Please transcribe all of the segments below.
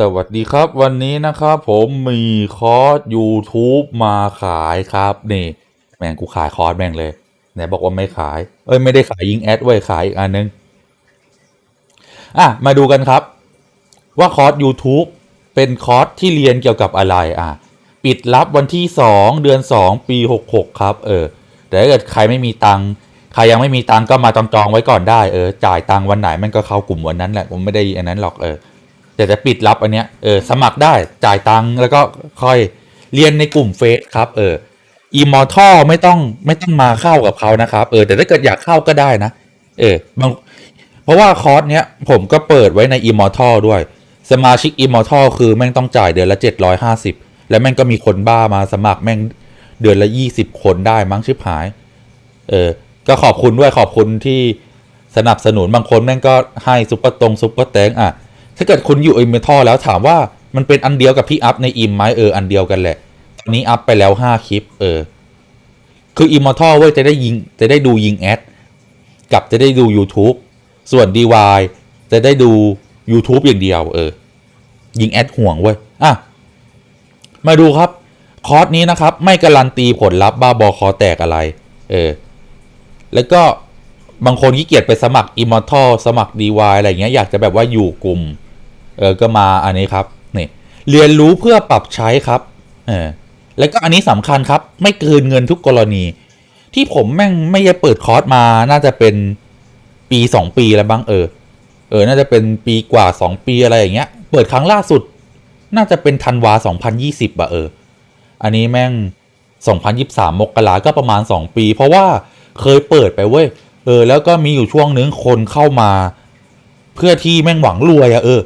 สวัสดีครับวันนี้นะครับผมมีคอร์ส YouTube มาขายครับนี่แม่งกูขายคอร์สแม่งเลยไหนบอกว่าไม่ขาย เอ้ยไม่ได้ขายยิงแอดไว้ขายอีกอันนึงอะมาดูกันครับ ว่าคอร์ส YouTube เป็นคอร์สที่เรียนเกี่ยวกับอะไรอะปิดรับวันที่ 2 เดือน 2 ปี 66 ครับ เออแต่ถ้าเกิดใครไม่มีตังค์ใครยังไม่มีตังค์ก็มาจองจองไว้ก่อนได้เออจ่ายตังค์วันไหนมันก็เข้ากลุ่มวันนั้นแหละผมไม่ได้อันนั้นหรอกเออ แต่จะปิดรับอันเนี้ยเออสมัครได้จ่ายตังค์แล้วก็ค่อยเรียนในกลุ่มเฟซครับ เอออีมอทอไม่ต้องไม่ต้องมาเข้ากับเขานะครับ เออ แต่ถ้าเกิดอยากเข้าก็ได้นะ เออบางเพราะว่าคอร์สเนี้ยผมก็เปิดไว้ใน Immortal ด้วย สมาชิก Immortal คือแม่งต้องจ่ายเดือนละ750แล้วแม่งก็มีคนบ้ามาสมัครแม่งเดือนละ20คนได้มั้งชิบหาย เออ ก็ขอบคุณด้วยขอบคุณที่สนับสนุนบางคนแม่งก็ให้ซุปเปอร์ตรงซุปเปอร์แตงอะ ถ้าเกิดคุณอยู่อิมเมทัลแล้วถามว่ามันเป็นอันเดียวกับที่อัพในอิมไหมเอออันเดียวกันแหละตอนนี้อัพไปแล้วห้าคลิป เออ คืออิมมอร์ทัลเว้ยจะได้ยิงจะได้ดูยิงแอดกับจะได้ดู YouTube ส่วน DY จะได้ดู YouTube อย่างเดียว เออ ยิงแอดห่วงเว้ย อะ มาดูครับ คอร์สนี้นะครับ ไม่การันตีผลลัพธ์บ้าบอคอแตกอะไร เออ แล้วก็ บางคนขี้เกียจไปสมัคร Immortal สมัคร DY อะไรอย่างเงี้ยอยากจะแบบว่าอยู่กลุ่ม เออ ก็มาอันนี้ครับนี่เรียนรู้เพื่อปรับใช้ครับ เออ แล้วก็อันนี้สำคัญครับ ไม่เกินเงินทุกกรณี ที่ผมแม่งไม่ได้เปิดคอร์สมา น่าจะเป็นปีสองปีแล้วบ้างเออ เออ น่าจะเป็นปีกว่าสองปีอะไรอย่างเงี้ย เปิดครั้งล่าสุด น่าจะเป็นธันวาสองพันยี่สิบอะเออ อันนี้แม่งสองพันยิบสามมกราก็ประมาณสองปี เพราะว่าเคยเปิดไปเว้ย เออ แล้วก็มีอยู่ช่วงหนึ่งคนเข้ามา เพื่อที่แม่งหวังรวยอะเออ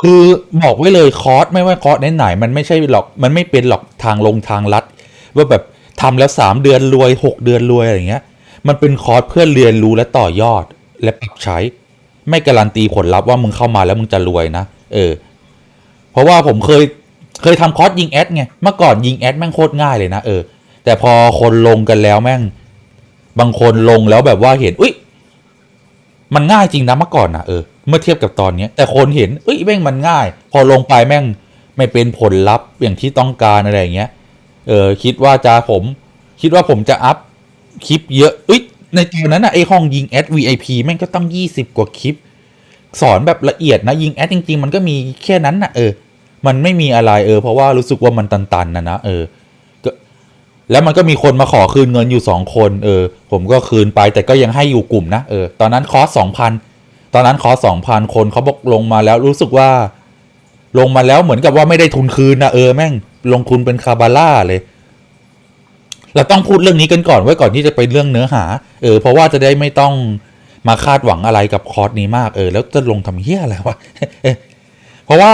คือบอกไว้เลยคอร์สไม่ว่าคอร์สไหนๆมันไม่ใช่หรอกมันไม่เป็นหรอกทางลงทางลัด ว่าแบบทำแล้วสามเดือนรวยหกเดือนรวยอะไรเงี้ย มันเป็นคอร์สเพื่อเรียนรู้และต่อยอดและปรับใช้ ไม่การันตีผลลัพธ์ว่ามึงเข้ามาแล้วมึงจะรวยนะเออ เพราะว่าผมเคยเคยทำคอร์สยิงแอดไงเมื่อก่อนยิงแอดแม่งโคตรง่ายเลยนะเออแต่พอคนลงกันแล้วแม่ง บางคนลงแล้วแบบว่าเห็นอุ้ยมันง่ายจริงนะเมื่อก่อนนะเออเมื่อเทียบกับตอนเนี้ยแต่คนเห็นเอ้ยแม่งมันง่าย พอลงไปแม่งไม่เป็นผลลัพธ์อย่างที่ต้องการอะไรอย่างเงี้ยเออคิดว่าจะผม คิดว่าผมจะอัพคลิปเยอะเอ้ยในตอนนั้นอะไอห้องยิงแอด VIP แม่งก็ตั้งยี่สิบกว่าคลิป สอนแบบละเอียดนะยิงแอดจริง ๆ มันก็มีแค่นั้นนะเออ มันไม่มีอะไรเออ เพราะว่ารู้สึกว่ามันตันๆนะนะเออ แล้วมันก็มีคนมาขอคืนเงินอยู่สองคนเออ ผมก็คืนไปแต่ก็ยังให้อยู่กลุ่มนะเออตอนนั้นคอร์สสองพันตอนนั้นคอร์สสองพันคนเขาบอกลงมาแล้วรู้สึกว่า ลงมาแล้วเหมือนกับว่าไม่ได้ทุนคืนนะเออแม่งลงทุนเป็นคาบาร่าเลย เราต้องพูดเรื่องนี้กันก่อนไว้ก่อนที่จะไปเรื่องเนื้อหา เออ เพราะว่าจะได้ไม่ต้องมาคาดหวังอะไรกับคอร์สนี้มากเออ แล้วจะลงทำเฮี้ยอะไรวะเพราะว่า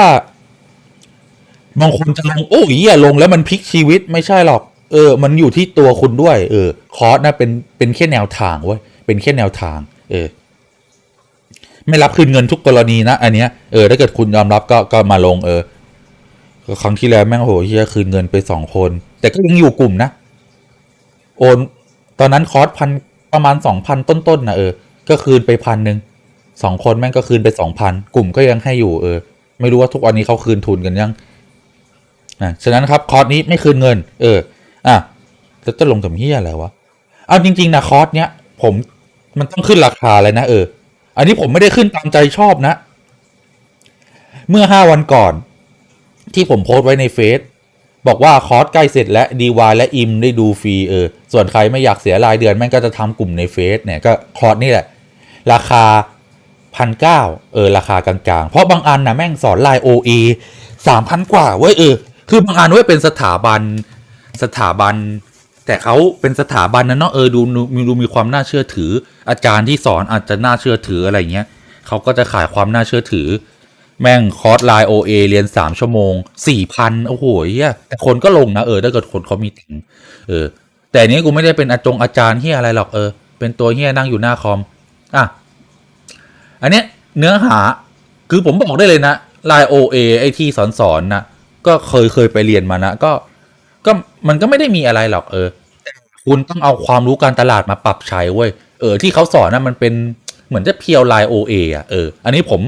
บางคนจะลงโอ้ยอย่าลงแล้วมันพลิกชีวิตไม่ใช่หรอก เออ มันอยู่ที่ตัวคุณด้วย เออ คอร์สนะเป็น เป็นแค่แนวทางเว้ย เป็นแค่แนวทาง เออ ไม่รับคืนเงินทุกกรณีนะ อันเนี้ย เออ ถ้าเกิดคุณยอมรับก็ ก็มาลง เออก็ครั้งที่แล้วแม่งโหเฮียคืนเงินไปสองคน แต่ก็ยังอยู่กลุ่มนะ โอน ตอนนั้นคอร์สพันประมาณสองพันต้นๆนะเออ ก็คืนไปพันหนึ่งสองคนแม่งก็คืนไปสองพันกลุ่มก็ยังให้อยู่ เออ ไม่รู้ว่าทุกวันนี้เขาคืนทุนกันยัง อะ ฉะนั้นครับคอร์สนี้ไม่คืนเงิน เออ อะแล้วจะลงทำเฮียอะไรวะเอาจริง ๆ นะ คอร์สเนี้ย ผมมันต้องขึ้นราคาเลยนะเออ อันนี้ผมไม่ได้ขึ้นตามใจชอบนะ เมื่อห้าวันก่อน ที่ผมโพสต์ไว้ในเฟซบอกว่าคอร์สใกล้เสร็จแล้วดีวายและอิมได้ดูฟรีเออ ส่วนใครไม่อยากเสียรายเดือนแม่งก็จะทำกลุ่มในเฟซเนี่ยก็คอร์สนี่แหละ ราคาพันเก้าเออ ราคากลางๆ เพราะบางอันนะแม่งสอนลน์โอเอสามพันกว่าเว้ยเออ คือบางอันเว้ยเป็นสถาบัน สถาบัน แต่เขาเป็นสถาบันนะเนาะเออดูมีดูมีความน่าเชื่อถือ อาจารย์ที่สอนอาจจะน่าเชื่อถืออะไรเงี้ยเขาก็จะขายความน่าเชื่อถือ แม่งคอร์สไลน์โอเอเรียนสามชั่วโมงสี่พันโอ้โหเฮียแต่คนก็ลงนะเออถ้าเกิดคนเขามีตังเออ แต่นี้กูไม่ได้เป็นอาจงอาจารย์เฮียอะไรหรอกเออเป็นตัวเฮียนั่งอยู่หน้าคอมอะอันเนี้ยเนื้อหาคือผมบอกได้เลยนะไลน์โอเอไอที่สอนสอนนะก็เคยเคยไปเรียนมานะก็ มันก็ไม่ได้มีอะไรหรอกเออคุณต้องเอาความรู้การตลาดมาปรับใช้เว้ยเออที่เขาสอนนะมันเป็นเหมือนจะเพียวไลน์โอเออะเอออันนี้ผม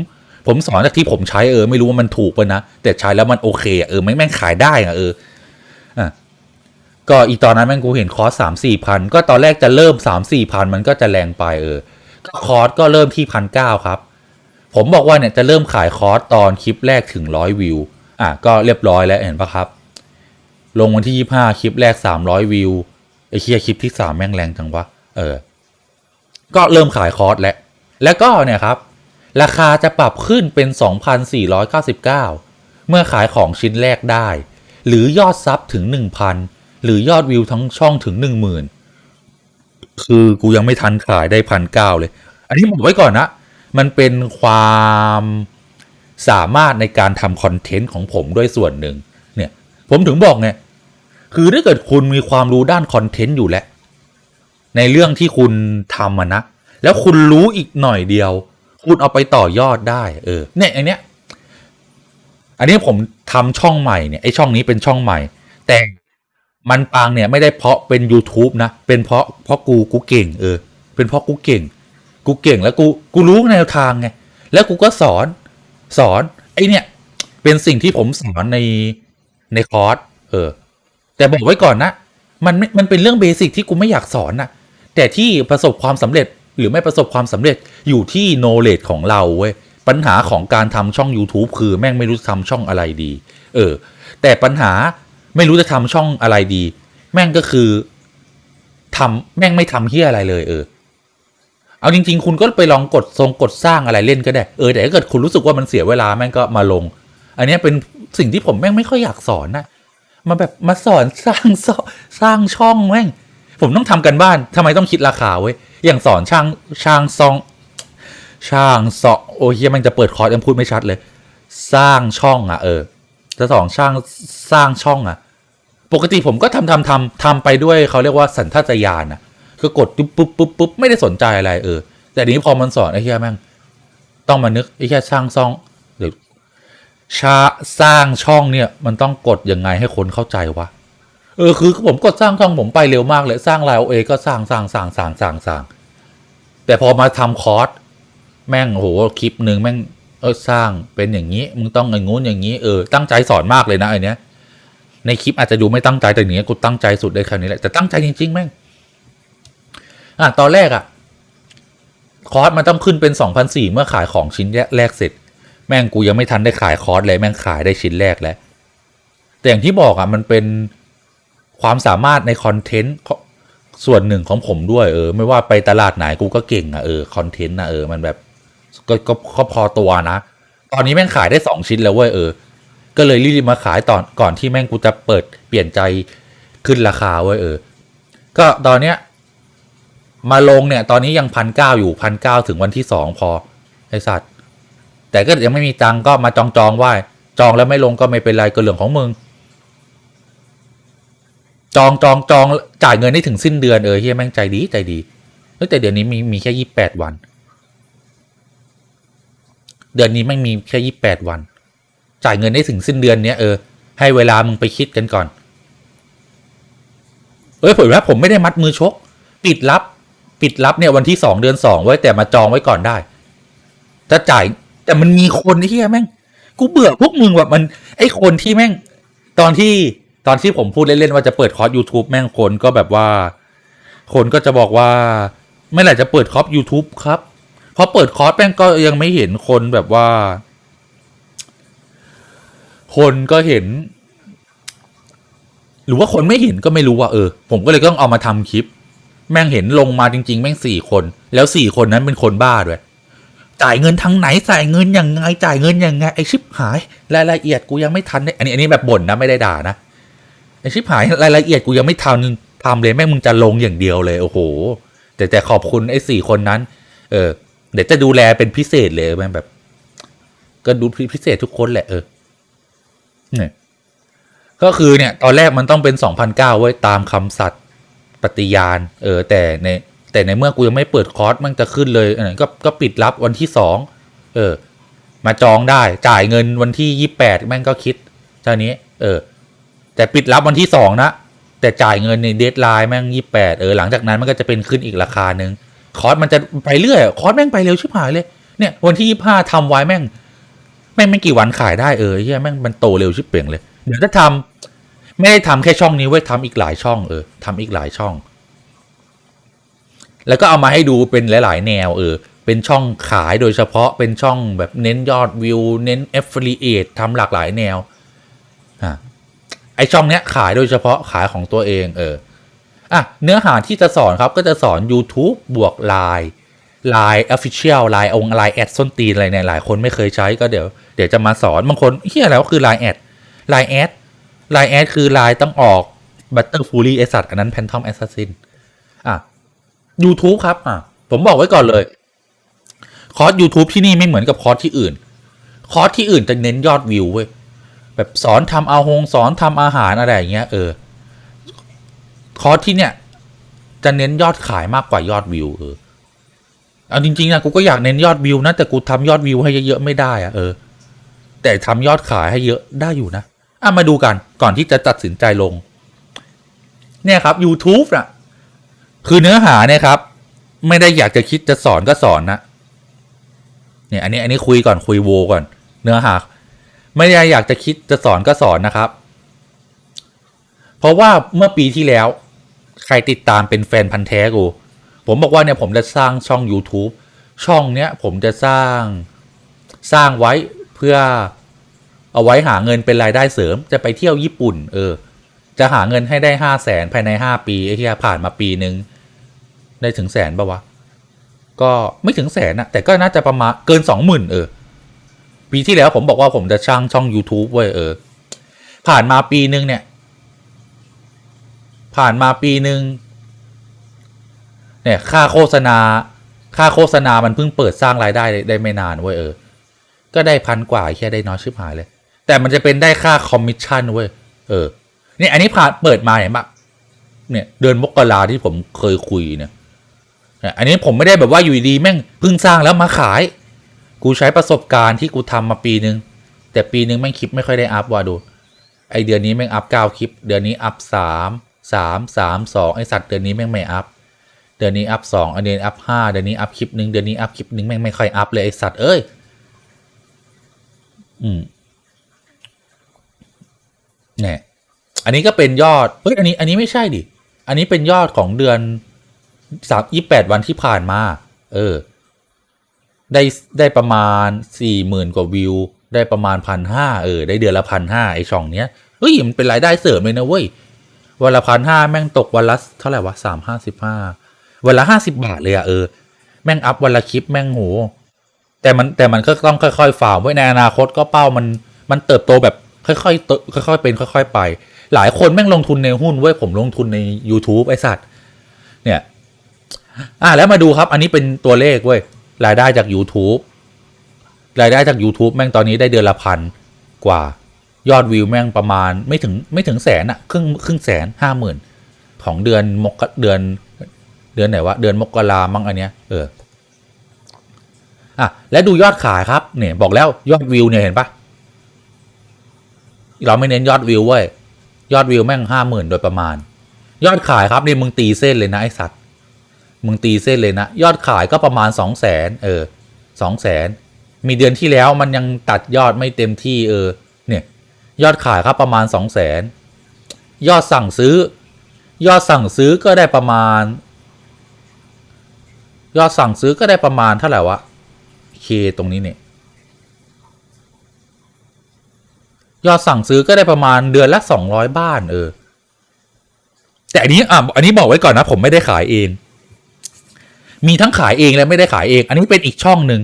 ผมสอนจากที่ผมใช้เออไม่รู้ว่ามันถูกป่ะนะ แต่ใช้แล้วมันโอเคอะเออแม่งแม่งขายได้อะเอออะก็อีตอนนั้นแม่งกูเห็นคอร์สสามสี่พันก็ตอนแรกจะเริ่มสามสี่พันมันก็จะแรงไปเออก็คอร์สก็เริ่มที่พันเก้าครับ ผมบอกว่าเนี่ยจะเริ่มขายคอร์สตอนคลิปแรกถึงร้อยวิวอะก็เรียบร้อยแล้วเห็นปะครับ ลงวันที่ยี่ห้าคลิปแรกสามร้อยวิวไอ้เคียคลิปที่สามแม่งแรงจังวะเออ ก็เริ่มขายคอร์สแล้ว แล้วก็เนี่ยครับ ราคาจะปรับขึ้นเป็น 2,499 เมื่อขายของชิ้นแรกได้ หรือยอดซับถึง 1,000 หรือยอดวิวทั้งช่องถึง 10,000 คือกูยังไม่ทันขายได้พันเก้าเลย อันนี้บอกไว้ก่อนนะ มันเป็นความสามารถในการทำคอนเทนต์ของผมด้วยส่วนหนึ่ง เนี่ย ผมถึงบอกไง คือถ้าเกิดคุณมีความรู้ด้านคอนเทนต์อยู่แล้ว ในเรื่องที่คุณทำอะนะ แล้วคุณรู้อีกหน่อยเดียว คุณเอาไปต่อยอดได้ เออ เนี่ยอันเนี้ย อันนี้ผมทำช่องใหม่เนี่ยไอช่องนี้เป็นช่องใหม่ แต่มันปังเนี่ยไม่ได้เพราะเป็น YouTube นะ เป็นเพราะเพราะกูกูเก่ง เออ เป็นเพราะกูเก่ง กูเก่งแล้วกูกูรู้แนวทางไง แล้วกูก็สอนสอนไอเนี่ย เป็นสิ่งที่ผมสอนในในคอร์สเออ แต่บอกไว้ก่อนนะ มันไม่มันเป็นเรื่องเบสิกที่กูไม่อยากสอนนะแต่ที่ประสบความสำเร็จหรือไม่ประสบความสำเร็จอยู่ที่ knowledge ของเราเว้ยปัญหาของการทำช่อง YouTube คือแม่งไม่รู้จะทำช่องอะไรดี เออ แต่ปัญหาไม่รู้จะทำช่องอะไรดี แม่งก็คือทำแม่งไม่ทำเฮียอะไรเลย เออ เอาจริง ๆ คุณก็ไปลองกดทรงกดสร้างอะไรเล่นก็ได้ เออแต่ถ้าเกิดคุณรู้สึกว่ามันเสียเวลาแม่งก็มาลง อันนี้เป็นสิ่งที่ผมแม่งไม่ค่อยอยากสอนนะ มาแบบมาสอนสร้างซอสร้างช่องแม่งผมต้องทำกันบ้านทำไมต้องคิดราคาเว้ยอย่างสอนช่างช่างซอง ช่างซอโอ้เฮียมันจะเปิดคอร์สยังพูดไม่ชัดเลย สร้างช่องอะ เออจะสอนช่างสร้างช่องอะ ปกติผมก็ทำทำทำทำไปด้วยเขาเรียกว่าสัญชาตญาณอะก็กดปุ๊บปุ๊บปุ๊บปุ๊บไม่ได้สนใจอะไรเออ แต่ทีนี้พอมันสอนไอ้เฮียแม่งต้องมานึกไอ้เฮียช่างซ่องหรือ ชาสร้างช่องเนี่ยมันต้องกดยังไงให้คนเข้าใจวะ เออคือผมกดสร้างช่องผมไปเร็วมากเลยสร้างไลน์เอก็สร้างสร้างสร้างสร้างสร้างสร้างแต่พอมาทำคอร์สแม่งโหคลิปหนึ่งแม่งเออสร้างเป็นอย่างนี้มึงต้องอย่างงู้นอย่างนี้เออตั้งใจสอนมากเลยนะไอเนี้ยในคลิปอาจจะดูไม่ตั้งใจแต่เนี้ยกูตั้งใจสุดได้แค่นี้แหละแต่ตั้งใจจริงๆแม่งอะตอนแรกอะคอร์สมันต้องขึ้นเป็นสองพันสี่เมื่อขายของชิ้นแรกเสร็จ แม่งกูยังไม่ทันได้ขายคอร์สเลยแม่งขายได้ชิ้นแรกแล้วแต่อย่างที่บอกอะมันเป็นความสามารถในคอนเทนต์ส่วนหนึ่งของผมด้วยเออ ไม่ว่าไปตลาดไหนกูก็เก่งอะเออคอนเทนต์นะเออมันแบบก็ก็ก็พอตัวนะ ตอนนี้แม่งขายได้สองชิ้นแล้วเว้ยเออ ก็เลยรีบมาขายตอนก่อนที่แม่งกูจะเปิดเปลี่ยนใจขึ้นราคาเว้ยเออ ก็ตอนเนี้ยมาลงเนี่ย ตอนนี้ยังพันเก้าอยู่พันเก้าถึงวันที่สองพอไอสัตว์ แต่ก็ยังไม่มีตังก็มาจองจองๆไว้จองแล้วไม่ลงก็ไม่เป็นไรก็เรื่องของมึง จองจองจองจ่ายเงินได้ถึงสิ้นเดือนเออเฮียแม่งใจดีใจดีแต่เดือนนี้มีมีแค่ยี่แปดวัน เดือนนี้ไม่มีแค่ยี่แปดวัน จ่ายเงินได้ถึงสิ้นเดือนเนี้ยเออให้เวลามึงไปคิดกันก่อน เอ้ยผมว่าผมไม่ได้มัดมือชก ปิดรับ ปิดรับเนี่ยวันที่สองเดือนสองไว้แต่มาจองไว้ก่อนได้จะจ่าย แต่มันมีคนที่แม่ง กูเบื่อพวกมึงแบบมัน ไอคนที่แม่ง ตอนที่ตอนที่ผมพูดเล่น ๆ ว่าจะเปิดคอร์ส YouTube แม่งคนก็แบบว่า คนก็จะบอกว่า ไม่ไหร่จะเปิดคอร์ส YouTube ครับพอเปิดคอร์สแม่งก็ยังไม่เห็นคนแบบว่า คนก็เห็น หรือว่าคนไม่เห็นก็ไม่รู้ว่าเออ ผมก็เลยต้องเอามาทำคลิป แม่งเห็นลงมาจริง ๆ แม่งสี่คน แล้วสี่คนนั้นเป็นคนบ้าด้วย จ่ายเงินทางไหนจ่ายเงินยังไงจ่ายเงินยังไงไอชิปหายรายละเอียดกูยังไม่ทันได้อันนี้อันนี้แบบบ่นนะไม่ได้ด่านะไอชิปหายรายละเอียดกูยังไม่ทำทำเลยแม่งมึงจะลงอย่างเดียวเลยโอ้โห แต่แต่ขอบคุณไอ้สี่คนนั้น เออ เดี๋ยวจะดูแลเป็นพิเศษเลยแม่แบบ ก็ดูพิเศษทุกคนแหละเออเนี่ยก็คือเนี่ย ตอนแรกมันต้องเป็นสองพันเก้าไว้ตามคำสัตย์ปฏิญาณ เออ แต่ใน แต่ในเมื่อกูยังไม่เปิดคอร์สมันจะขึ้นเลยนก็ก็ปิดรับวันที่สองเออ มาจองได้จ่ายเงินวันที่ยี่แปดแม่งก็คิดเท่านี้ เออ แต่ปิดรับวันที่สองนะแต่จ่ายเงินในเดทไลน์แม่งยี่แปดเออหลังจากนั้นมันก็จะเป็นขึ้นอีกราคาหนึ่งคอร์สมันจะไปเรื่อยคอร์สแม่งไปเร็วชิบหายเลยเนี่ย วันที่ยี่ห้าทำไว้แม่ง แม่งไม่กี่วันขายได้เออเฮียแม่งมันโตเร็วชิบเป่งเลย เดี๋ยวจะทำไม่ได้ทำแค่ช่องนี้เว้ยทำอีกหลายช่องเออทำอีกหลายช่อง แล้วก็เอามาให้ดูเป็นหลาย ๆ แนวเออ เป็นช่องขายโดยเฉพาะเป็นช่องแบบเน้นยอดวิว เน้น affiliate ทำหลากหลายแนวอะไอช่องเนี้ยขายโดยเฉพาะขายของตัวเองเอออะเนื้อหาที่จะสอนครับก็จะสอน YouTube บวก Line Line Official Line อง Line แอดส้นตีนอะไรเนี่ยหลายคนไม่เคยใช้ก็เดี๋ยวเดี๋ยวจะมาสอนบางคนเฮียแล้วคือ Line แอด Line แอด Line แอดคือ Line ต้องออก Butter Fury ไอสัตว์อันนั้น Phantom Assassin อะ YouTube ครับอะผมบอกไว้ก่อนเลย คอร์ส YouTube ที่นี่ไม่เหมือนกับคอร์สที่อื่น คอร์สที่อื่นจะเน้นยอดวิวเว้ยแบบสอนทำอาหงสอนทำอาหารอะไรอย่างเงี้ยเออคอร์สที่เนี่ย จะเน้นยอดขายมากกว่ายอดวิวเออเอาจริงๆนะกูก็อยากเน้นยอดวิวนะแต่กูทำยอดวิวให้เยอะๆไม่ได้อะเออ แต่ทำยอดขายให้เยอะได้อยู่นะอะมาดูกันก่อนที่จะตัดสินใจลง เนี่ยครับ YouTube น่ะ คือเนื้อหาเนี่ยครับ ไม่ได้อยากจะคิดจะสอนก็สอนนะเนี่ยอันนี้อันนี้คุยก่อนคุยโวก่อน เนื้อหา ไม่ได้อยากจะคิดจะสอนก็สอนนะครับ เพราะว่าเมื่อปีที่แล้ว ใครติดตามเป็นแฟนพันธ์แท้กู ผมบอกว่าเนี่ยผมจะสร้างช่อง YouTube ช่องเนี้ยผมจะสร้างสร้างไว้เพื่อเอาไว้หาเงินเป็นรายได้เสริมจะไปเที่ยวญี่ปุ่น เออ จะหาเงินให้ได้ห้าแสนภายในห้าปีไอ้ที่ผ่านมาปีนึง ได้ถึงแสนปะวะ ก็ไม่ถึงแสนอะแต่ก็น่าจะประมาณเกินสองหมื่นเออ ปีที่แล้วผมบอกว่าผมจะสร้างช่อง YouTube เว้ยเออ ผ่านมาปีนึงเนี่ย ผ่านมาปีหนึ่งเนี่ยค่าโฆษณา ค่าโฆษณามันเพิ่งเปิดสร้างรายได้ได้ไดไม่นานเว้ยเออ ก็ได้พันกว่าแค่ได้น้อยชิบหายเลย แต่มันจะเป็นได้ค่าคอมมิชชั่นเว้ยเออเนี่ยอันนี้ผ่านเปิดมาเห็นปะเนี่ยเดือนมกราที่ผมเคยคุยเนี่ย อันนี้ผมไม่ได้แบบว่าอยู่ดีๆแม่งเพิ่งสร้างแล้วมาขาย กูใช้ประสบการณ์ที่กูทำมาปีนึง แต่ปีนึงแม่งคลิปไม่ค่อยได้อัพว่ะดู ไอเดือนนี้แม่งอัพเก้าคลิป เดือนนี้อัพสามสามสามสองไอสัตว์เดือนนี้แม่งไม่อัพ เดือนนี้อัพสองเดือนนี้อัพห้าเดือนนี้อัพคลิปหนึ่งเดือนนี้อัพคลิปหนึ่งแม่งไม่ค่อยอัพเลยไอสัตว์เอ้ย อืมเนี่ยอันนี้ก็เป็นยอดเฮ้ยอันนี้ อันนี้ไม่ใช่ดิ อันนี้เป็นยอดของเดือน สามยี่แปดวันที่ผ่านมา เออ ได้ได้ประมาณสี่หมื่นกว่าวิว ได้ประมาณพันห้าเออ ได้เดือนละพันห้าไอช่องเนี้ย เฮ้ย มันเป็นรายได้เสริมเลยนะเว้ย วันละพันห้าแม่งตกวันละเท่าไหร่วะสามห้าสิบห้าวันละห้าสิบาทเลยอะเออ แม่งอัพวันละคลิปแม่งโห แต่มันแต่มันก็ต้องค่อยๆฝ่าไว้ในอนาคตก็เป้ามันมันเติบโตแบบค่อยๆเติบค่อยๆเป็นค่อย ๆ ไป หลายคนแม่งลงทุนในหุ้นเว้ยผมลงทุนใน YouTube ไอสัตว์เนี่ย อะแล้วมาดูครับ อันนี้เป็นตัวเลขเว้ยรายได้จาก YouTube รายได้จาก YouTube แม่งตอนนี้ได้เดือนละพันกว่ายอดวิวแม่งประมาณไม่ถึงไม่ถึงแสนอะครึ่งครึ่งแสนห้าหมื่นของเดือนมกเดือนเดือนไหนวะเดือนมกรามั้งอันเนี้ยเอออะและดูยอดขายครับเนี่ยบอกแล้วยอดวิวเนี่ยเห็นปะเราไม่เน้นยอดวิวเว้ยยอดวิวแม่งห้าหมื่นโดยประมาณ ยอดขายครับนี่มึงตีเส้นเลยนะไอสัตว์ มึงตีเส้นเลยนะ ยอดขายก็ประมาณสองแสนเออสองแสนมีเดือนที่แล้วมันยังตัดยอดไม่เต็มที่เออ เนี่ย ยอดขายครับประมาณสองแสนยอดสั่งซื้อ ยอดสั่งซื้อก็ได้ประมาณ ยอดสั่งซื้อก็ได้ประมาณเท่าไหร่วะเคตรงนี้เนี่ยยอดสั่งซื้อก็ได้ประมาณเดือนละสองร้อยบ้าน เออ แต่อันนี้อะอันนี้บอกไว้ก่อนนะ ผมไม่ได้ขายเอง มีทั้งขายเองและไม่ได้ขายเอง อันนี้เป็นอีกช่องหนึ่ง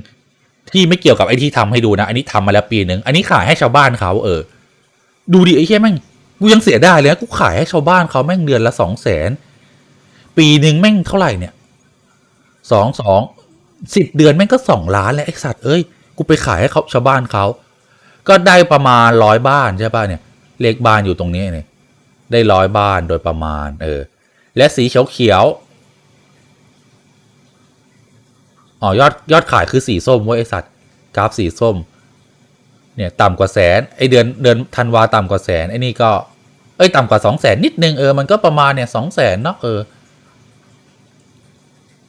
ที่ไม่เกี่ยวกับไอ้ที่ทำให้ดูนะ อันนี้ทำมาแล้วปีหนึ่งอันนี้ขายให้ชาวบ้านเขาเออ ดูดิไอ้แค่แม่งกูยังเสียได้เลยนะกูขายให้ชาวบ้านเขาแม่งเดือนละสองแสนปีหนึ่งแม่งเท่าไหร่เนี่ยสองสองสิบเดือนแม่งก็สองล้านแล้วไอ้สัตว์เอ้ยกูไปขายให้เขาชาวบ้านเขาก็ได้ประมาณร้อยบ้านใช่ป่ะเนี่ย เลขบ้านอยู่ตรงนี้เนี่ยได้ร้อยบ้านโดยประมาณ เออ และสีเขียวเขียวๆ อ๋อยอดยอดขายคือสีส้มเว้ยไอสัตว์กราฟสีส้ม เนี่ยต่ำกว่าแสนไอเดือนเดือนธันวาต่ำกว่าแสนไอนี่ก็ เอ้ยต่ำกว่าสองแสนนิดนึงเออมันก็ประมาณเนี่ยสองแสนเนาะเออ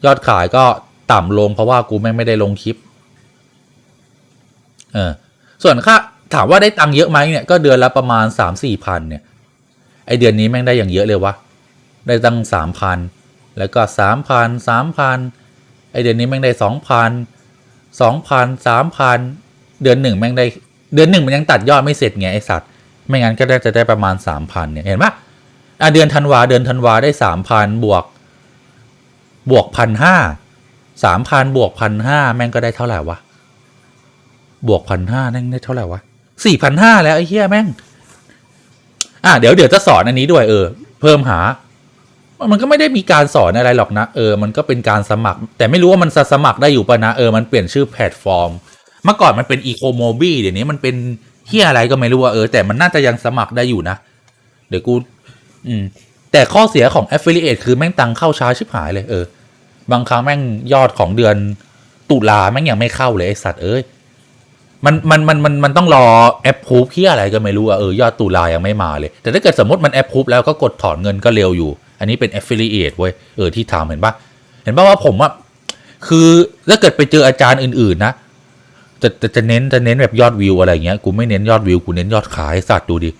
ยอดขายก็ต่ำลงเพราะว่ากูแม่งไม่ได้ลงคลิป เออ ส่วนค่าถามว่าได้ตังค์เยอะไหมเนี่ยก็เดือนละประมาณสามสี่พันเนี่ย ไอเดือนนี้แม่งได้อย่างเยอะเลยวะได้ตั้งสามพันแล้วก็สามพันสามพัน ไอเดือนนี้แม่งได้สองพันสองพันสามพันเดือนหนึ่งแม่งได้เดือนหนึ่งมันยังตัดยอดไม่เสร็จไงไอสัตว์ไม่งั้นก็ได้จะได้ประมาณสามพันเนี่ยเห็นปะอะเดือนธันวาเดือนธันวาได้สามพันบวก บวกพันห้าสามพันบวกพันห้าแม่งก็ได้เท่าไหร่วะบวกพันห้าแม่งได้เท่าไหร่วะสี่พันห้าแล้วไอ้เหี้ยแม่ง อะเดี๋ยวเดี๋ยวจะสอนอันนี้ด้วยเออ เพิ่มหา มันก็ไม่ได้มีการสอนอะไรหรอกนะ เออ มันก็เป็นการสมัคร แต่ไม่รู้ว่ามันจะสมัครได้อยู่ปะนะ เออ มันเปลี่ยนชื่อแพลตฟอร์ม เมื่อก่อนมันเป็นอีโคโมบีเดี๋ยวนี้มันเป็นเฮียอะไรก็ไม่รู้ว่าเออ แต่มันน่าจะยังสมัครได้อยู่นะ เดี๋ยวกู อืม แต่ข้อเสียของ Affiliate คือแม่งตังเข้าช้าชิบหายเลยเออ บางครั้งแม่งยอดของเดือนตุลาแม่งยังไม่เข้าเลยไอสัตว์เอ้ย มันมันมันมันมันต้องรอแอปพูฟเฮียอะไรก็ไม่รู้อะเออยอดตุลายังไม่มาเลย แต่ถ้าเกิดสมมติมันแอปพูฟแล้วก็กดถอนเงินก็เร็วอยู่ อันนี้เป็น Affiliate เว้ยเออที่ทำเห็นปะเห็นปะว่าผมอะคือถ้าเกิดไปเจออาจารย์อื่นๆนะจะจะจะเน้นจะเน้นแบบยอดวิวอะไรเงี้ยกูไม่เน้นยอดวิวกูเน้นยอดขายสัตว์ดูดิ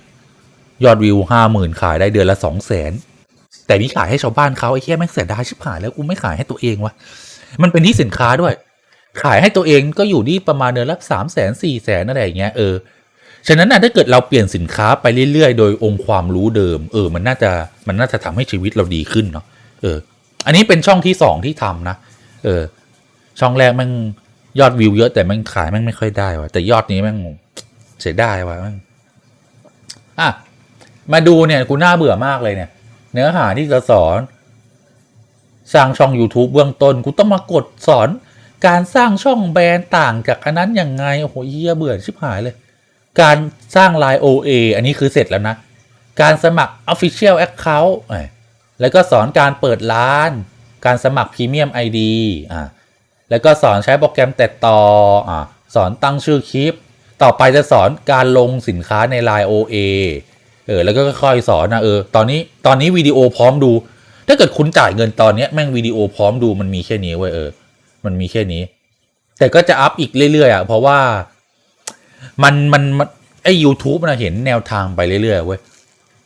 ยอดวิวห้าหมื่นขายได้เดือนละสองแสนแต่นี่ขายให้ชาวบ้านเขาไอ้แค่แม่งเสียดายชิบหายแล้วกูไม่ขายให้ตัวเองวะมันเป็นที่สินค้าด้วย ขายให้ตัวเองก็อยู่ที่ประมาณเดือนละสามแสนสี่แสนอะไรอย่างเงี้ยเออ ฉะนั้นนะถ้าเกิดเราเปลี่ยนสินค้าไปเรื่อยๆ โดยองค์ความรู้เดิม เออ มันน่าจะมันน่าจะทำให้ชีวิตเราดีขึ้นเนาะเออ อันนี้เป็นช่องที่สองที่ทำนะ เออ ช่องแรกม่งยอดวิวเยอะแต่ม่งขายม่งไม่ค่อยได้ว่ะแต่ยอดนี้ม่งเสียดายว่ะม่งอะมาดูเนี่ยกูน่าเบื่อมากเลยเนี่ย เนื้อหาที่จะสอน สร้างช่อง YouTube เบื้องต้น กูต้องมากดสอน การสร้างช่องแบรนด์ต่างจากอันนั้นยังไงโอ้โหเฮียเบื่อชิบหายเลย การสร้าง Line OA อันนี้คือเสร็จแล้วนะ การสมัคร Official Account แล้วก็สอนการเปิดร้าน การสมัคร Premium ID อ่าแล้วก็สอนใช้โปรแกรมตัดต่ออ่าสอนตั้งชื่อคลิป ต่อไปจะสอนการลงสินค้าใน Line OA เออแล้วก็ค่อยๆสอนนะเออตอนนี้ตอนนี้วิดีโอพร้อมดู ถ้าเกิดคุณจ่ายเงินตอนเนี้ยแม่งวิดีโอพร้อมดูมันมีแค่นี้เว้ยเออ มันมีแค่นี้ แต่ก็จะอัพอีกเรื่อยๆอะเพราะว่า มันมันมันไอ YouTube นะเห็นแนวทางไปเรื่อยๆเว้ย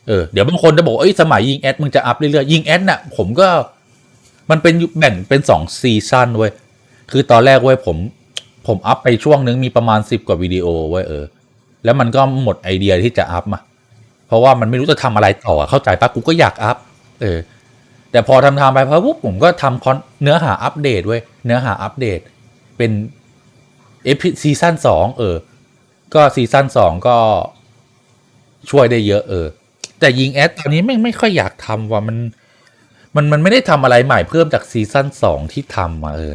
เออเดี๋ยวบางคนจะบอกเอ้ยสมัยยิงแอดมึงจะอัพเรื่อยๆยิงแอดน่ะผมก็มันเป็นแบ่งเป็นสองซีซั่นเว้ยคือตอนแรกเว้ยผมผมอัพไปช่วงนึงมีประมาณสิบกว่าวิดีโอเว้ยเออ แล้วมันก็หมดไอเดียที่จะอัพมาเพราะว่ามันไม่รู้จะทำอะไรต่อเข้าใจปะกูก็อยากอัพเออ แต่พอทำทำไปพอปุ๊บผมก็ทำคอนเนื้อหาอัปเดตเว้ยเนื้อหาอัปเดตเป็นเอพิซีซั่นสองเออ ก็ซีซั่นสองก็ช่วยได้เยอะเออ แต่ยิงแอดตอนนี้ไม่ไม่ค่อยอยากทำว่ามัน มันมันไม่ได้ทำอะไรใหม่เพิ่มจากซีซั่นสองที่ทำมาเออ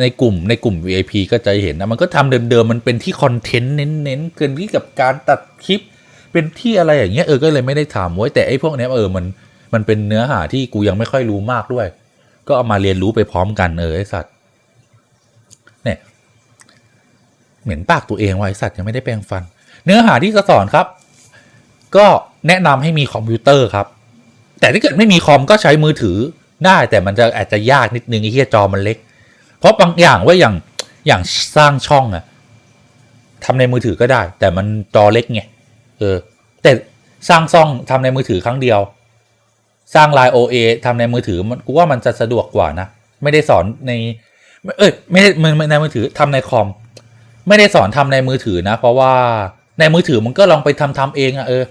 ในกลุ่มในกลุ่ม VIP ก็จะเห็นนะมันก็ทำเดิมๆ มันเป็นที่คอนเทนต์เน้นๆ เกินที่กับการตัดคลิป เป็นที่อะไรอย่างเงี้ยเออก็เลยไม่ได้ทำไว้แต่ไอ้พวกเนี้ยเออมันมันเป็นเนื้อหาที่กูยังไม่ค่อยรู้มากด้วย ก็เอามาเรียนรู้ไปพร้อมกันเออไอสัตว์ เนี่ย เหม็นปากตัวเองไว่ะไอสัตว์ยังไม่ได้แปรงฟัน เนื้อหาที่จะสอนครับ ก็แนะนำให้มีคอมพิวเตอร์ครับ แต่ถ้าเกิดไม่มีคอมก็ใช้มือถือได้แต่มันจะอาจจะยากนิดนึงไอ้เหี้ยจอมันเล็ก เพราะบางอย่างว่าอย่างอย่างสร้างช่องอะทำในมือถือก็ได้ แต่มันจอเล็กไงเออ แต่สร้างช่องทำในมือถือครั้งเดียว สร้าง Line OA ทำในมือถือมันกูว่ามันจะสะดวกกว่านะ ไม่ได้สอนใน เอ้ยไม่ได้มันในมือถือทำในคอม ไม่ได้สอนทำในมือถือนะ เพราะว่าในมือถือมันก็ลองไปทำทำเองอะเออ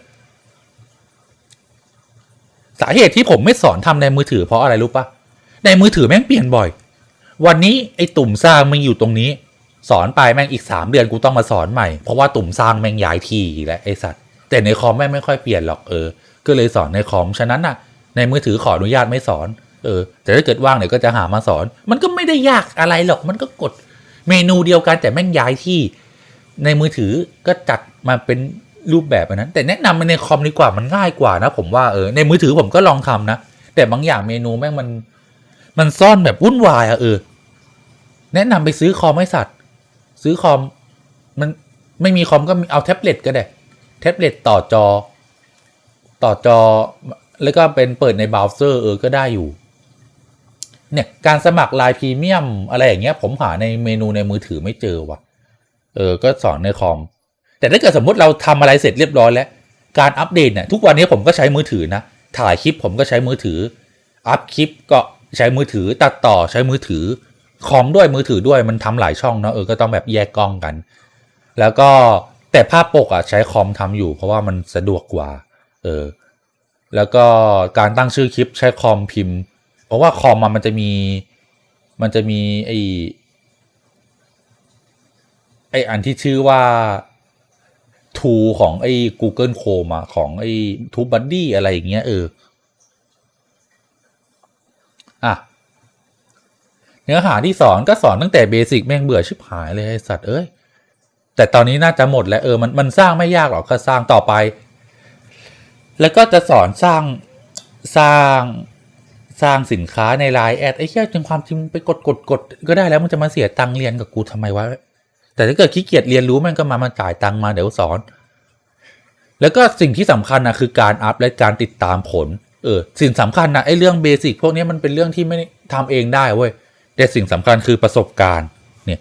สาเหตุที่ผมไม่สอนทำในมือถือเพราะอะไรรู้ปะในมือถือแม่งเปลี่ยนบ่อย วันนี้ไอ้ตุ่มสร้างมันอยู่ตรงนี้ สอนไปแม่งอีกสามเดือนกูต้องมาสอนใหม่ เพราะว่าตุ่มสร้างแม่งย้ายที่แล้วไอ้สัตว์แต่ในคอมแม่งไม่ค่อยเปลี่ยนหรอกเออ ก็เลยสอนในคอมฉะนั้นน่ะในมือถือขออนุญาตไม่สอน เออ แต่ถ้าเกิดว่างเดี๋ยวก็จะหามาสอน มันก็ไม่ได้ยากอะไรหรอก มันก็กด เมนูเดียวกันแต่แม่งย้ายที่ในมือถือก็จัดมาเป็นรูปแบบอันนั้น แต่แนะนำมันในคอมดีกว่ามันง่ายกว่านะ ผมว่าเออในมือถือผมก็ลองทำนะ แต่บางอย่างเมนูแม่งมัน มันซ่อนแบบวุ่นวายอะเออ แนะนำไปซื้อคอมให้สัตว์ ซื้อคอม มันไม่มีคอมก็เอาแท็บเล็ตก็ได้แท็บเล็ตต่อจอ ต่อจอ แล้วก็เป็นเปิดในเบราว์เซอร์เออก็ได้อยู่ เนี่ยการสมัครไลน์พรีเมียมอะไรอย่างเงี้ย ผมหาในเมนูในมือถือไม่เจอว่ะ เออ ก็สอนในคอม แต่ถ้าเกิดสมมติเราทำอะไรเสร็จเรียบร้อยแล้ว การอัปเดตเนี่ยทุกวันนี้ผมก็ใช้มือถือนะ ถ่ายคลิปผมก็ใช้มือถือ อัพคลิปก็ใช้มือถือ ตัดต่อใช้มือถือ คอมด้วยมือถือด้วยมันทำหลายช่องเนาะเออ ก็ต้องแบบแยกกล้องกัน แล้วก็แต่ภาพปกอะใช้คอมทำอยู่ เพราะว่ามันสะดวกกว่า เออ แล้วก็การตั้งชื่อคลิปใช้คอมพิมพ์ เพราะว่าคอมมันมันจะมีมันจะมีไอไออันที่ชื่อว่าทูของไอ้ Google Chrome อะของไอ้ TubeBuddy อะไรอย่างเงี้ยเอออะเนื้อหาที่สอนก็สอนตั้งแต่เบสิกแม่งเบื่อชิบหายเลยไอ้สัตว์เอ้ย แต่ตอนนี้น่าจะหมดแล้วเออมันมันสร้างไม่ยากหรอกก็สร้างต่อไป แล้วก็จะสอนสร้างสร้าง สร้างสินค้าในไลน์แอดไอ้เหี้ยจริงความจริงไปกดกดกดก็ได้แล้วมันจะมาเสียตังค์เรียนกับกูทำไมวะแต่ถ้าเกิดขี้เกียจเรียนรู้มันก็มามาจ่ายตังค์มาเดี๋ยวสอน แล้วก็สิ่งที่สำคัญนะคือการอัพและการติดตามผล เออสิ่งสำคัญนะไอ้เรื่องเบสิกพวกนี้มันเป็นเรื่องที่ไม่ได้ทำเองได้เว้ยแต่สิ่งสำคัญคือประสบการณ์เนี่ย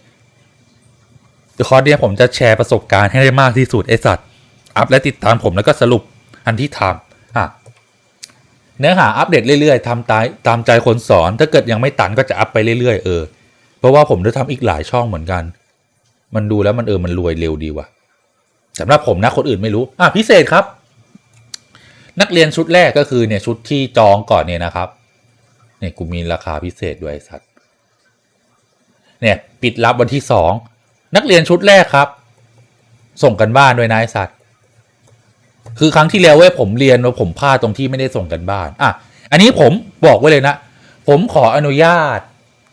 คอร์สเนี้ยผมจะแชร์ประสบการณ์ให้ได้มากที่สุดไอ้สัตว์อัพและติดตามผมแล้วก็สรุปอันที่ทำอะ เนื้อหาอัปเดตเรื่อยๆทำตามตามใจคนสอน ถ้าเกิดยังไม่ตันก็จะอัพไปเรื่อยๆเออ เพราะว่าผมจะทำอีกหลายช่องเหมือนกัน มันดูแล้วมันเออมันรวยเร็วดีว่ะสำหรับผมนะคนอื่นไม่รู้ อะพิเศษครับ นักเรียนชุดแรกก็คือเนี่ยชุดที่จองก่อนเนี่ยนะครับเนี่ยกูมีราคาพิเศษด้วยสัตว์ เนี่ยปิดรับวันที่สองนักเรียนชุดแรกครับ ส่งกันบ้านด้วยนะไอ้สัตว์ คือครั้งที่แล้วเว้ยผมเรียนว่าผมพลาดตรงที่ไม่ได้ส่งกันบ้าน อะ อันนี้ผมบอกไว้เลยนะ ผมขออนุญาต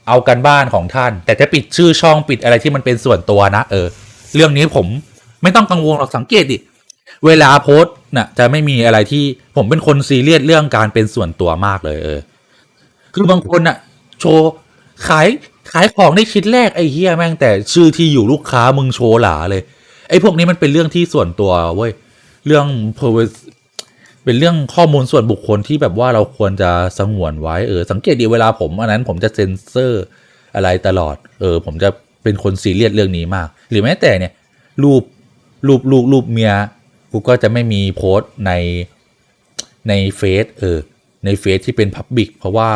เอากันบ้านของท่าน แต่จะปิดชื่อช่องปิดอะไรที่มันเป็นส่วนตัวนะ เออ เรื่องนี้ผมไม่ต้องกังวลหรอกสังเกตดิเวลาโพสต์น่ะจะไม่มีอะไรที่ผมเป็นคนซีเรียสเรื่องการเป็นส่วนตัวมากเลยเออ คือบางคนน่ะ โชว์ขายขายของในชิ้นแรกไอ้เฮียแม่งแต่ชื่อที่อยู่ลูกค้ามึงโชว์หลาเลยไอ้พวกนี้มันเป็นเรื่องที่ส่วนตัวเว้ย เรื่อง privacy เป็นเรื่องข้อมูลส่วนบุคคลที่แบบว่าเราควรจะสงวนไว้เออสังเกตดีเวลาผมอันนั้นผมจะเซ็นเซอร์อะไรตลอด เออ ผมจะเป็นคนซีเรียสเรื่องนี้มาก หรือแม้แต่เนี่ย รูปรูปลูกรูปเมียกูก็จะไม่มีโพสต์ในในเฟซเออ ในเฟซที่เป็นพับบิกเพราะว่า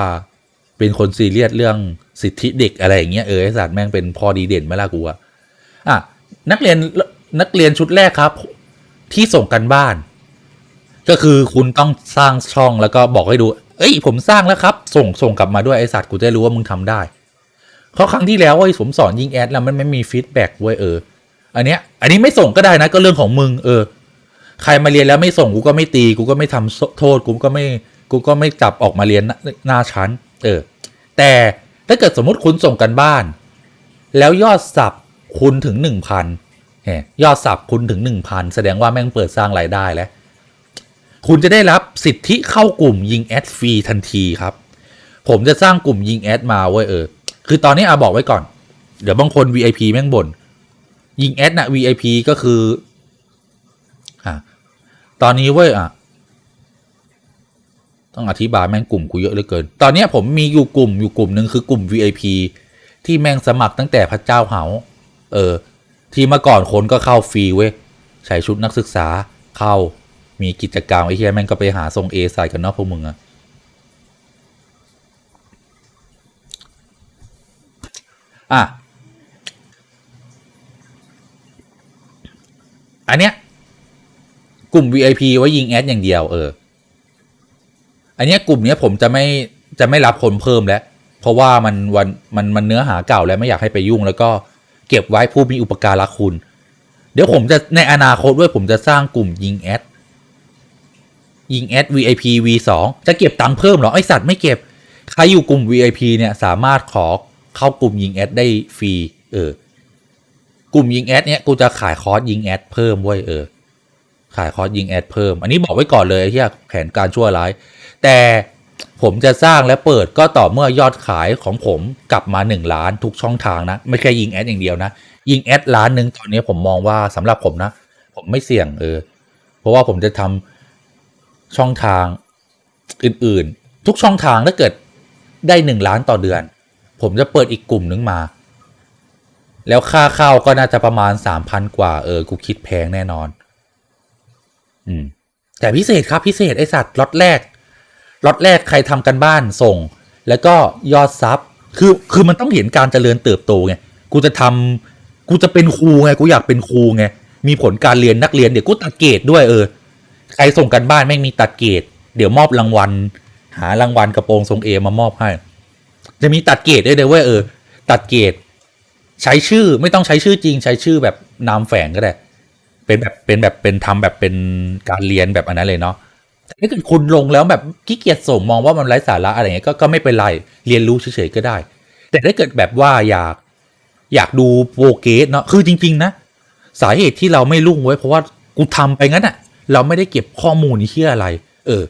เป็นคนซีเรียสเรื่องสิทธิเด็กอะไรอย่างเงี้ยเออไอสัตว์แม่งเป็นพอดีเด่นไหมล่ะกูอะอะนักเรียนนักเรียนชุดแรกครับ ที่ส่งกันบ้าน ก็คือคุณต้องสร้างช่องแล้วก็บอกให้ดู เอ้ย ผมสร้างแล้วครับ ส่งส่งกลับมาด้วยไอสัตว์กูจะรู้ว่ามึงทำได้เพราะครั้งที่แล้วเว้ยผมสอนยิงแอดแล้วมันไม่มีฟีดแบ็กเว้ยเออ อันเนี้ย อันนี้ไม่ส่งก็ได้นะก็เรื่องของมึง เออ ใครมาเรียนแล้วไม่ส่งกูก็ไม่ตี กูก็ไม่ทำโทษกูก็ไม่ กูก็ไม่จับออกมาเรียนหน้าหน้าชั้น เออ แต่ถ้าเกิดสมมติคุณส่งกันบ้าน แล้วยอดสับคุณถึงหนึ่งพัน ยอดสับคุณถึงหนึ่งพันแสดงว่าแม่งเปิดสร้างรายได้แล้ว คุณจะได้รับสิทธิเข้ากลุ่มยิงแอดฟรีทันทีครับ ผมจะสร้างกลุ่มยิงแอดมาเว้ยเออ คือตอนนี้อาบอกไว้ก่อน เดี๋ยวบางคน VIP แม่งบ่นยิงแอดนะ VIP ก็คืออะตอนนี้เว้ยอะต้องอธิบายแม่งกลุ่มกูเยอะเหลือเกิน ตอนนี้ผมมีอยู่กลุ่มอยู่กลุ่มหนึ่งคือกลุ่ม VIP ที่แม่งสมัครตั้งแต่พระเจ้าเหา เออ ที่เมื่อก่อนคนก็เข้าฟรีเว้ยใส่ชุดนักศึกษาเข้ามีกิจกรรมไอ้เหี้ยแม่งก็ไปหาทรงเอใส่กันเนาะพวกมึงอะอะ อันเนี้ย กลุ่ม VIP ไว้ยิงแอดอย่างเดียว เออ อันเนี้ยกลุ่มเนี้ยผมจะไม่จะไม่รับคนเพิ่มแล้ว เพราะว่ามันวันมันมันเนื้อหาเก่าแล้วไม่อยากให้ไปยุ่งแล้วก็ เก็บไว้ผู้มีอุปการะคุณ เดี๋ยวผมจะในอนาคตด้วยผมจะสร้างกลุ่มยิงแอดยิงแอด VIP V2 จะเก็บตังค์เพิ่มเหรอ ไอสัตว์ไม่เก็บ ใครอยู่กลุ่ม VIP เนี่ยสามารถขอเข้ากลุ่มยิงแอดได้ฟรี เออ กลุ่มยิงแอดเนี่ยกูจะขายคอร์สยิงแอดเพิ่มเว้ยเออ ขายคอร์สยิงแอดเพิ่ม อันนี้บอกไว้ก่อนเลยไอเที่แผนการชั่วร้าย แต่ ผมจะสร้างและเปิดก็ต่อเมื่อยอดขายของผมกลับมา 1 ล้านทุกช่องทางนะ ไม่แค่ยิงแอดอย่างเดียวนะ ยิงแอดล้านหนึ่งตอนนี้ผมมองว่าสำหรับผมนะ ผมไม่เสี่ยงเออ เพราะว่าผมจะทำช่องทางอื่นๆ ทุกช่องทางถ้าเกิดได้หนึ่งล้านต่อเดือน ผมจะเปิดอีกกลุ่มนึงมา แล้วค่าเข้าก็น่าจะประมาณสามพันกว่าเออ กูคิดแพงแน่นอน อืมแต่พิเศษครับพิเศษไอสัตว์ล็อตแรก ล็อตแรกใครทำกันบ้านส่ง แล้วก็ยอดซับคือคือมันต้องเห็นการเจริญเติบโตไงกูจะทำกูจะเป็นครูไงกูอยากเป็นครูไงมีผลการเรียนนักเรียนเดี๋ยวกูตัดเกรดด้วยเออใครส่งกันบ้านไม่งมีตัดเกรดเดี๋ยวมอบรางวัล หารางวัลกระโปรงทรงเอมามอบให้ จะมีตัดเกรดด้วยเด้เว้ยเออ ตัดเกรดใช้ชื่อไม่ต้องใช้ชื่อจริง ใช้ชื่อแบบนามแฝงก็ได้ เป็นแบบเป็นแบบเป็นทำแบบเป็นการเรียนแบบอันนั้นเลยเนาะ ถ้าเกิดคุณลงแล้วแบบขี้เกียจส่งมองว่ามันไร้สาระอะไรเงี้ยก็ก็ไม่เป็นไรเรียนรู้เฉยๆก็ได้ แต่ถ้าเกิดแบบว่าอยากอยากดูโปรเกสเนาะคือจริง ๆ นะ สาเหตุที่เราไม่รุ่งไว้เพราะว่ากูทำไปงั้นอะเราไม่ได้เก็บข้อมูลนี่เชื่ออะไร เออ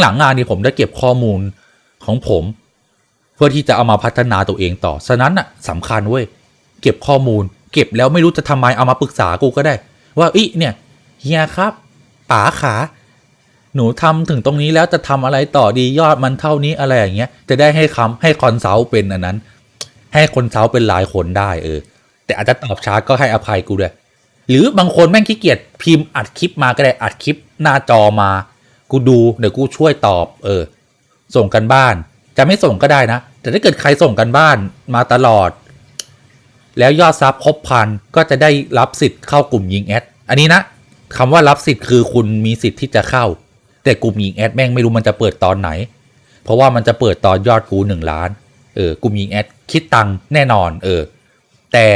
หลังๆงานนี้ผมได้เก็บข้อมูลของผม เพื่อที่จะเอามาพัฒนาตัวเองต่อฉะนั้นอะสำคัญเว้ยเก็บข้อมูล เก็บแล้วไม่รู้จะทำไมเอามาปรึกษากูก็ได้ ว่าอีเนี่ยเฮียครับป๋าขา หนูทำถึงตรงนี้แล้วจะทำอะไรต่อดียอดมันเท่านี้อะไรอย่างเงี้ยจะได้ให้คำให้คอนซัลท์เป็นอันนั้น ให้คนเซาเป็นหลายคนได้เออ แต่อาจจะตอบช้าก็ให้อภัยกูด้วย หรือบางคนแม่งขี้เกียจพิมพ์อัดคลิปมาก็ได้อัดคลิปหน้าจอมา กูดูเดี๋ยวกูช่วยตอบ เออ ส่งกันบ้าน จะไม่ส่งก็ได้นะ แต่ถ้าเกิดใครส่งกันบ้านมาตลอด แล้วยอดซับครบพันก็จะได้รับสิทธิ์เข้ากลุ่มยิงแอดอันนี้นะคำว่ารับสิทธิ์คือคุณมีสิทธิ์ที่จะเข้า แต่กลุ่มยิงแอดแม่งไม่รู้มันจะเปิดตอนไหน เพราะว่ามันจะเปิดตอนยอดกูหนึ่งล้าน เออกลุ่มยิงแอดคิดตังค์แน่นอน เออ แต่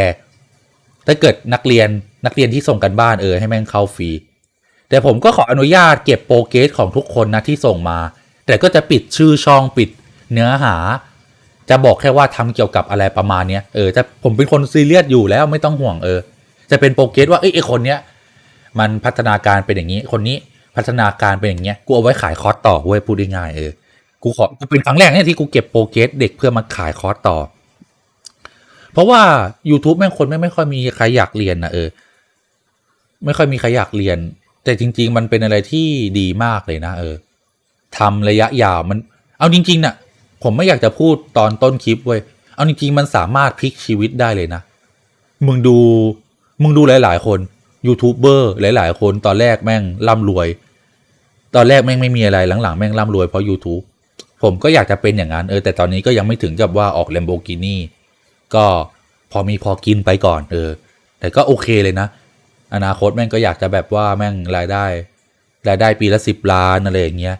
ถ้าเกิดนักเรียนนักเรียนที่ส่งกันบ้านเออให้แม่งเข้าฟรี แต่ผมก็ขออนุญาตเก็บโปรเกสของทุกคนนะที่ส่งมา แต่ก็จะปิดชื่อช่องปิดเนื้อหา จะบอกแค่ว่าทำเกี่ยวกับอะไรประมาณเนี้ยเออจะผมเป็นคนซีเรียสอยู่แล้วไม่ต้องห่วงเออ จะเป็นโปรเกสว่าเอ้ยไอคนเนี้ยมันพัฒนาการเป็นอย่างนี้คนนี้ พัฒนาการเป็นอย่างเงี้ยกูเอาไว้ขายคอร์สต่อเว้ยพูดง่ายๆเออกูขอกูเป็นครั้งแรกเนี่ยที่กูเก็บโปรเกสเด็กเพื่อมาขายคอร์สต่อ เพราะว่า YouTube แม่งคนไม่ไม่ค่อยมีใครอยากเรียนนะเออ ไม่ค่อยมีใครอยากเรียน แต่จริง ๆ มันเป็นอะไรที่ดีมากเลยนะเออทำระยะยาวมัน เอาจริงๆน่ะ ผมไม่อยากจะพูดตอนต้นคลิปเว้ยเอาจริงๆมันสามารถพลิกชีวิตได้เลยนะ มึงดู มึงดูหลาย ๆ คนยูทูบเบอร์หลาย ๆ คนตอนแรกแม่งร่ำรวย ตอนแรกแม่งไม่มีอะไรหลังๆแม่งร่ำรวยเพราะ YouTube ผมก็อยากจะเป็นอย่างนั้นเออแต่ตอนนี้ก็ยังไม่ถึงกับว่าออก Lamborghini ก็พอมีพอกินไปก่อนเออ แต่ก็โอเคเลยนะ อนาคตแม่งก็อยากจะแบบว่าแม่งรายได้ รายได้ปีละสิบล้านอะไรอย่างเงี้ย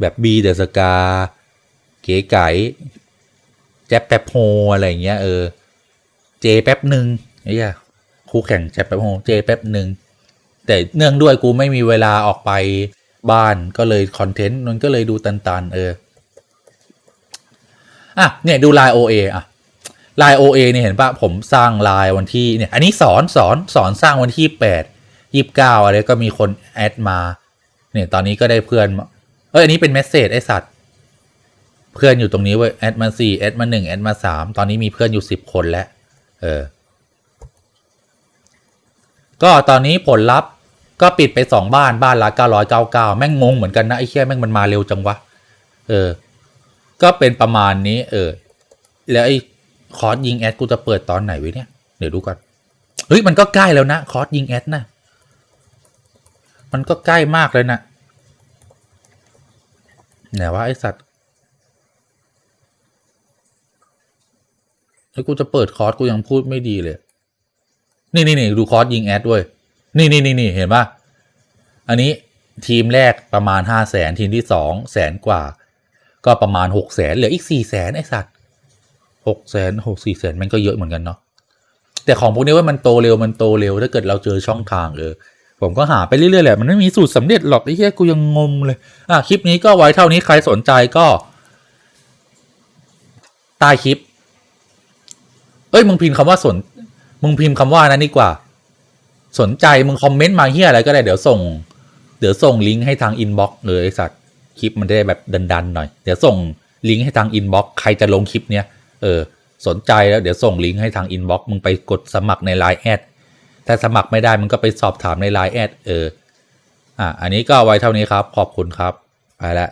แบบบีเดอะสกา เก๋ไก่แจ๊บแป๊บโฮอะไรอย่างเงี้ยเออเจแป๊บหนึ่งไอ้เหี้ยคู่แข่งแจ๊บแป๊บโฮเจแป๊บหนึ่งแต่เนื่องด้วยกูไม่มีเวลาออกไป บ้านก็เลยคอนเทนต์มันก็เลยดูตันๆเอออะเนี่ยดูไลน์โอเออะไลน์โอเอเนี่ยเห็นปะผมสร้างไลน์วันที่เนี่ยอันนี้สอนสอนสอนสร้างวันที่แปดยี่สิบเก้าอะไรก็มีคนแอดมาเนี่ยตอนนี้ก็ได้เพื่อนเอ้ยอันนี้เป็นเมสเซจไอสัตว์เพื่อนอยู่ตรงนี้เว้ยแอดมาสี่แอดมาหนึ่งแอดมาสามตอนนี้มีเพื่อนอยู่สิบคนแล้วเออก็ตอนนี้ผลลัพธ์ ก็ปิดไปสองบ้านบ้านละเก้าร้อยเก้าเก้าแม่งงงเหมือนกันนะไอ้แค่แม่งมันมาเร็วจังวะ เออ ก็เป็นประมาณนี้ เออ แล้วไอ้คอร์สยิงแอดกูจะเปิดตอนไหนวะเนี่ย เดี๋ยวดูก่อน เฮ้ยมันก็ใกล้แล้วนะคอร์สยิงแอดนะ มันก็ใกล้มากเลยนะไหนว่าไอสัตว์แล้วกูจะเปิดคอร์สกูยังพูดไม่ดีเลย นี่นี่นี่ดูคอร์สยิงแอดด้วย นี่นี่นี่นี่เห็นปะอันนี้ทีมแรกประมาณห้าแสนทีมที่สองแสนกว่า ก็ประมาณหกแสนเหลืออีกสี่แสนไอสัตว์หกแสนหกสี่แสนมันก็เยอะเหมือนกันเนาะแต่ของพวกนี้ว่ามันโตเร็วมันโตเร็วถ้าเกิดเราเจอช่องทางเออผมก็หาไปเรื่อยๆแหละมันไม่มีสูตรสำเร็จหรอกไอ้เหี้ยกูยังงงเลยอะคลิปนี้ก็ไว้เท่านี้ใครสนใจก็ใต้คลิป เอ้ยมึงพิมพ์คำว่าสน มึงพิมพ์คำว่านั้นดีกว่า สนใจมึงคอมเมนต์มาเฮียอะไรก็ได้เดี๋ยวส่ง เดี๋ยวส่งลิงก์ให้ทางอินบ็อกซ์เลยไอ้สัตว์คลิปมันได้แบบดันๆหน่อย เดี๋ยวส่งลิงก์ให้ทางอินบ็อกซ์ใครจะลงคลิปเนี้ยเออสนใจแล้วเดี๋ยวส่งลิงก์ให้ทางอินบ็อกซ์มึงไปกดสมัครในไลน์แอดถ้าสมัครไม่ได้มันก็ไปสอบถามในไลน์แอดเอออะอันนี้ก็ไว้เท่านี้ครับ ขอบคุณครับไปละ